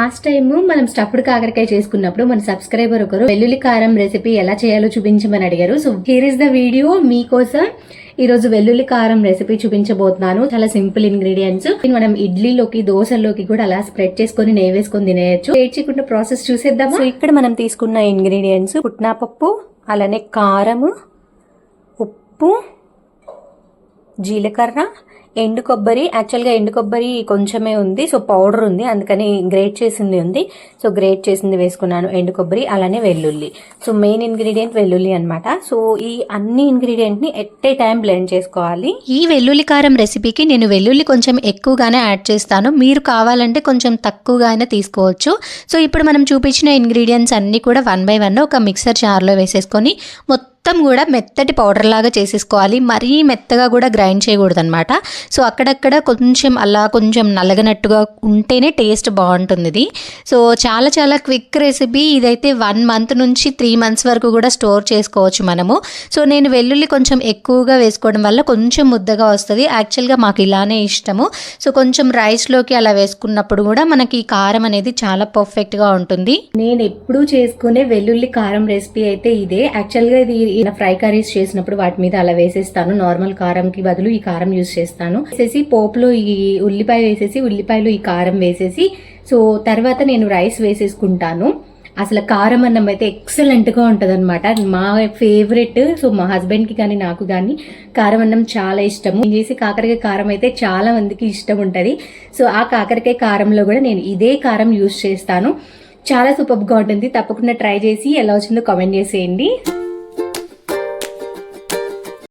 Last time మనం stuffed కాకరకాయ చేసుకున్నప్పుడు మన సబ్స్క్రైబర్ ఒకరు వెల్లుల్లి కారం రెసిపీ ఎలా చేయాలో చూపించమని అడిగారు. So here is the video మీకోసం ఈరోజు వెల్లుల్లి కారం రెసిపీ చూపించబోతున్నాను. చాలా సింపుల్ ఇంగ్రీడియంట్స్ మనం ఇడ్లీలోకి దోశల్లోకి కూడా అలా స్ప్రెడ్ చేసుకొని నెయ్యి వేసుకొని తినేయచ్చు. చేయకుండా ప్రాసెస్ చూసేద్దాం సో ఇక్కడ మనం తీసుకున్న ఇంగ్రీడియంట్స్ పుట్నాపప్పు అలానే కారము ఉప్పు జీలకర్ర ఎండు కొబ్బరి యాక్చువల్గా ఎండు కొబ్బరి కొంచెమే ఉంది సో పౌడర్ ఉంది అందుకని గ్రేట్ చేసింది ఉంది సో గ్రేట్ చేసింది వేసుకున్నాను ఎండు కొబ్బరి అలానే వెల్లుల్లి. సో మెయిన్ ఇంగ్రీడియంట్ వెల్లుల్లి అనమాట సో ఈ అన్ని ఇంగ్రీడియంట్ని ఎట్ ఏ టైం బ్లెండ్ చేసుకోవాలి. ఈ వెల్లుల్లి కారం రెసిపీకి నేను వెల్లుల్లి కొంచెం ఎక్కువగానే యాడ్ చేస్తాను. మీరు కావాలంటే కొంచెం తక్కువగానే తీసుకోవచ్చు. సో ఇప్పుడు మనం చూపించిన ఇంగ్రీడియంట్స్ అన్నీ కూడా వన్ బై వన్ ఒక మిక్సర్ జార్లో వేసేసుకొని మొత్తం మొత్తం కూడా మెత్తటి పౌడర్ లాగా చేసేసుకోవాలి. మరీ మెత్తగా కూడా గ్రైండ్ చేయకూడదు అనమాట సో అక్కడక్కడ కొంచెం అలా కొంచెం నలగనట్టుగా ఉంటేనే టేస్ట్ బాగుంటుంది ఇది సో చాలా చాలా క్విక్ రెసిపీ ఇదైతే వన్ మంత్ నుంచి త్రీ మంత్స్ వరకు కూడా స్టోర్ చేసుకోవచ్చు మనము. సో నేను వెల్లుల్లి కొంచెం ఎక్కువగా వేసుకోవడం వల్ల కొంచెం ముద్దగా వస్తుంది. యాక్చువల్గా మాకు ఇలానే ఇష్టము. సో కొంచెం రైస్లోకి అలా వేసుకున్నప్పుడు కూడా మనకి కారం అనేది చాలా పర్ఫెక్ట్గా ఉంటుంది. నేను ఎప్పుడూ చేసుకునే వెల్లుల్లి కారం రెసిపీ అయితే ఇదే. యాక్చువల్గా ఇది ఇలా ఫ్రై కర్రీస్ చేసినప్పుడు వాటి మీద అలా వేసేస్తాను. నార్మల్ కారంకి బదులు ఈ కారం యూస్ చేస్తాను. వేసేసి పోపులో ఈ ఉల్లిపాయ వేసేసి ఉల్లిపాయలో ఈ కారం వేసేసి సో తర్వాత నేను రైస్ వేసేసుకుంటాను. అసలు కారం అన్నం అయితే ఎక్సలెంట్గా ఉంటుంది అనమాట మా ఫేవరెట్ సో మా హస్బెండ్కి కానీ నాకు కానీ కారం అన్నం చాలా ఇష్టము. నేను చేసి కాకరకాయ కారం అయితే చాలా మందికి ఇష్టం ఉంటుంది. సో ఆ కాకరకాయ కారంలో కూడా నేను ఇదే కారం యూస్ చేస్తాను. చాలా సూపర్గా ఉంటుంది. తప్పకుండా ట్రై చేసి ఎలా వచ్చిందో కామెంట్ చేసేయండి.